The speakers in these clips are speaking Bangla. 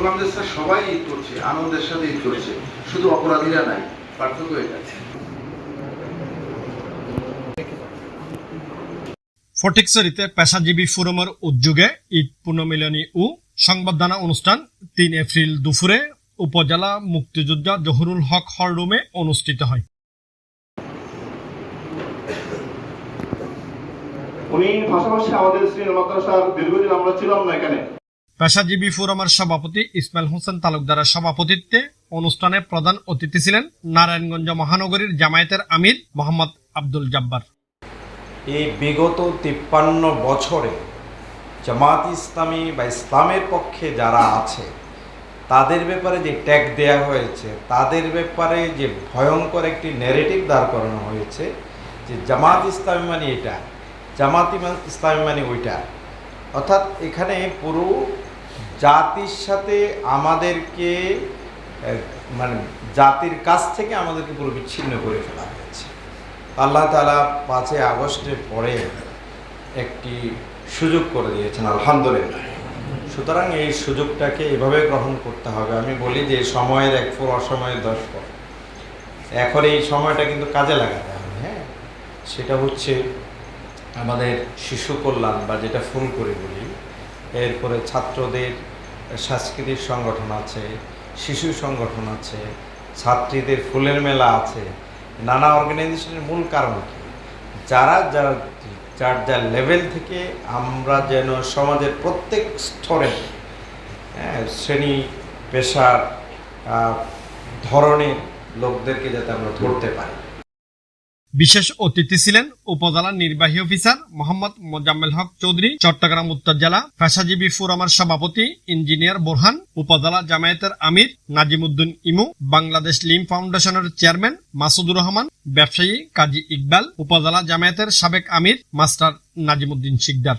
যে স্যার সবাই ঈদ করছে আনন্দের সাথে ঈদ করছে। শুধু অপরাধীরা নাই পার্থক্য এটা ফটিকছড়িতে পেশাজীবী ফোরামের উদ্যোগে ঈদ পুনর্মিলনী ও সংবর্ধনা অনুষ্ঠান তিন এপ্রিল দুপুরে উপজেলা মুক্তিযোদ্ধা জহুরুল হক হল রুমে অনুষ্ঠিত হয়। উনি পাশাপাশি আমাদের শ্রীল মাদ্রাসার দীর্ঘদিন আমরা ছিলাম না এখানে। পেশাজীবী ফোরামের সভাপতি ইসমাইল হোসেন তালুকদারের সভাপতিত্বে অনুষ্ঠানে প্রধান অতিথি ছিলেন নারায়ণগঞ্জ মহানগরীর জামায়াতের আমির মোহাম্মদ আব্দুল জব্বার। এই বিগত তিপ্পান্ন বছরে জামাত ইসলামী বা ইসলামের পক্ষে যারা আছে, তাদের ব্যাপারে যে ট্যাগ দেয়া হয়েছে, তাদের ব্যাপারে যে ভয়ঙ্কর একটি ন্যারেটিভ দাঁড় করানো হয়েছে যে জামাত ইসলামী মানে এটা জামাত ইসলামী মানে ওইটা। অর্থাৎ এখানে পুরো জাতির সাথে আমাদেরকে মানে জাতির কাছ থেকে আমাদেরকে পুরো বিচ্ছিন্ন করে ফেলা হয়েছে। আল্লাহ তালা পাঁচই আগস্টের পরে একটি সুযোগ করে দিয়েছেন, আলহামদুলিল্লাহ। সুতরাং এই সুযোগটাকে এভাবে গ্রহণ করতে হবে। আমি বলি যে সময়ের এক ফোর অসময়ের দশ ফোর এখন এই সময়টা কিন্তু কাজে লাগাতে হবে হ্যাঁ? সেটা হচ্ছে আমাদের শিশু কল্যাণ, বা যেটা ফুল করে বলি এরপরে ছাত্রদের সাংস্কৃতিক সংগঠন আছে শিশু সংগঠন আছে ছাত্রীদের ফুলের মেলা আছে। নানা অর্গানাইজেশনের মূল কারণ কি? যারা যারা যার যার লেভেল থেকে আমরা যেন সমাজের প্রত্যেক স্তরে হ্যাঁ, শ্রেণি পেশার ধরনের লোকদেরকে যাতে আমরা ধরতে পারি। বিশেষ অতিথি ছিলেন উপজেলা নির্বাহী অফিসার মোহাম্মদ মোজাম্মেল হক চৌধুরী, চট্টগ্রাম উত্তর জেলা পেশাজীবী ফোরামের সভাপতি ইঞ্জিনিয়ার বোরহান, উপজেলা জামায়াতের আমির নাজিমুদ্দিন ইমু, বাংলাদেশ লিম ফাউন্ডেশনের চেয়ারম্যান মাসুদুর রহমান, ব্যবসায়ী কাজী ইকবাল, উপজেলা জামায়াতের সাবেক আমির মাস্টার নাজিমুদ্দিন শিকদার।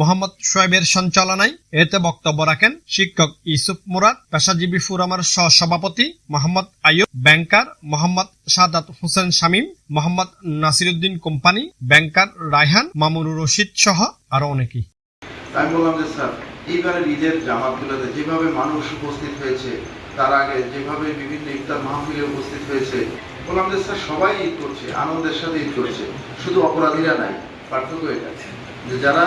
মোহাম্মদ সোয়েবের সঞ্চালনায় এতে বক্তব্য রাখেন শিক্ষক ইউসুফ মুরাদ, পেশাজীবী ফোরামের সহসভাপতি Mohammad Ayub banker Mohammad Sadat Hossain Shamim, Mohammad Nasiruddin company, banker Raihan, Mamunur Rashid সহ আরও অনেকেই। আমি বললাম যে স্যার ঈদের জামাতগুলোতে যেভাবে মানুষ উপস্থিত হয়েছে, তার আগে যেভাবে বিভিন্ন ইফতার মাহফিলে উপস্থিত হয়েছে, বললাম যে স্যার, সবাই ঈদ করছে, আনন্দের সাথে ঈদ করছে, শুধু অপরাধীরা নাই, পার্থক্য এটা যে যারা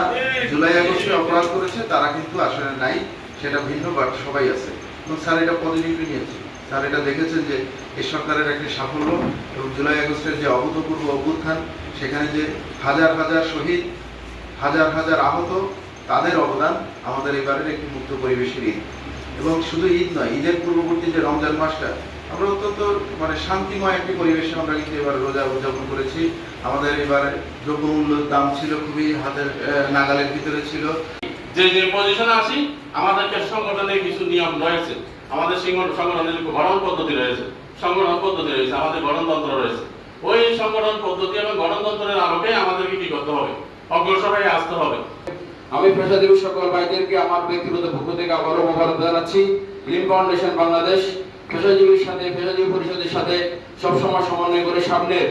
জুলাই আগস্টে অপরাধ করেছে, তারা কিন্তু আসলে নাই, সেটা ভিন্ন বাট সবাই আছে। এবং স্যার এটা পজিটিভলি নিয়েছে। স্যার এটা দেখেছেন যে এই সরকারের একটি সাফল্য এবং জুলাই আগস্টের যে অভূতপূর্ব অভ্যুত্থান, সেখানে যে হাজার হাজার শহীদ, হাজার হাজার আহত, তাদের অবদান আমাদের এবারের একটি মুক্ত পরিবেশের ঈদ। এবং শুধু ঈদ নয়, ঈদের পূর্ববর্তী যে রমজান মাসটা আমরা অত্যন্ত মানে শান্তিময় একটি পরিবেশে আমরা কিন্তু এবার রোজা উদযাপন করেছি। আমাদের এবার দ্রব্যমূল্যের দাম ছিল খুবই হাতের নাগালের ভিতরে ছিল। যে যে পজিশনে আসি আমাদেরকে সংগঠনের কিছু নিয়ম রয়েছে। আমাদের সংগঠন সংগঠনের গঠন পদ্ধতি রয়েছে। সংগঠন পদ্ধতি রয়েছে আমাদের গণতন্ত্র রয়েছে। ওই সংগঠন পদ্ধতি এবং গণতন্ত্রের আলোকে আমাদেরকে কি করতে হবে? অগ্রসর হয়ে আসতে হবে। আমি পেশাজীবী সকল ভাইদেরকে আমার ব্যক্তিগত পক্ষ থেকে আবারও মোবারক জানাচ্ছি। Green foundation Bangladesh. পেশাজীবীর সাথে পেশাজীবী পরিষদের সাথে সবসময় সমন্বয় করে সামনের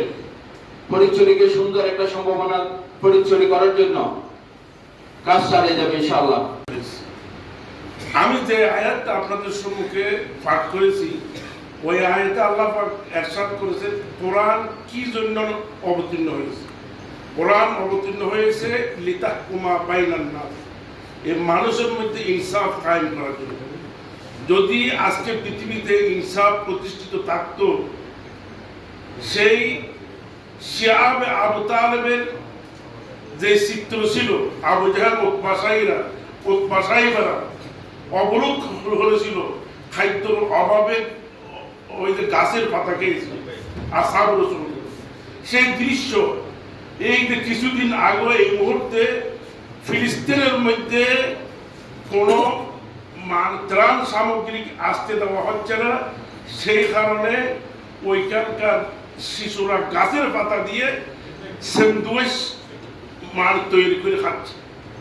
ফরিদচুরিকে সুন্দর একটা সম্ভাবনা ফরিদচুরি করার জন্য কাজ চালিয়ে যাবে ইনশাআল্লাহ। আমি যে আয়াতটা আপনাদের সম্মুখে পাঠ করেছি, ওই আয়াতে আল্লাহ পাক এরশাদ করেছে কোরআন কি জন্য অবতীর্ণ হয়েছে? কোরআন অবতীর্ণ হয়েছে লিতাকুমা বাইনান নাস। এই মানুষের মধ্যে ইনসাফ কায়েম করার জন্য। যদি আজকে পৃথিবীতে ইনসাফ প্রতিষ্ঠিত থাকতো, সেই শিয়াব আবু তালেবের যে চিত্র ছিল, আবু জাহাল অবরোধ হয়েছিল খাদ্যর অভাবে ওই যে গাছের পাতা খেয়েছিল আর সাবর সেই দৃশ্য, এই যে কিছুদিন আগে এই মুহূর্তে ফিলিস্তিনের মধ্যে কোনো মান- ত্রাণ সামগ্রী আসতে দেওয়া হচ্ছে না। সেই কারণে ওইখানকার শিশুরা গাছের পাতা দিয়ে স্যান্ডউইচ মার তৈরি করে খাচ্ছে।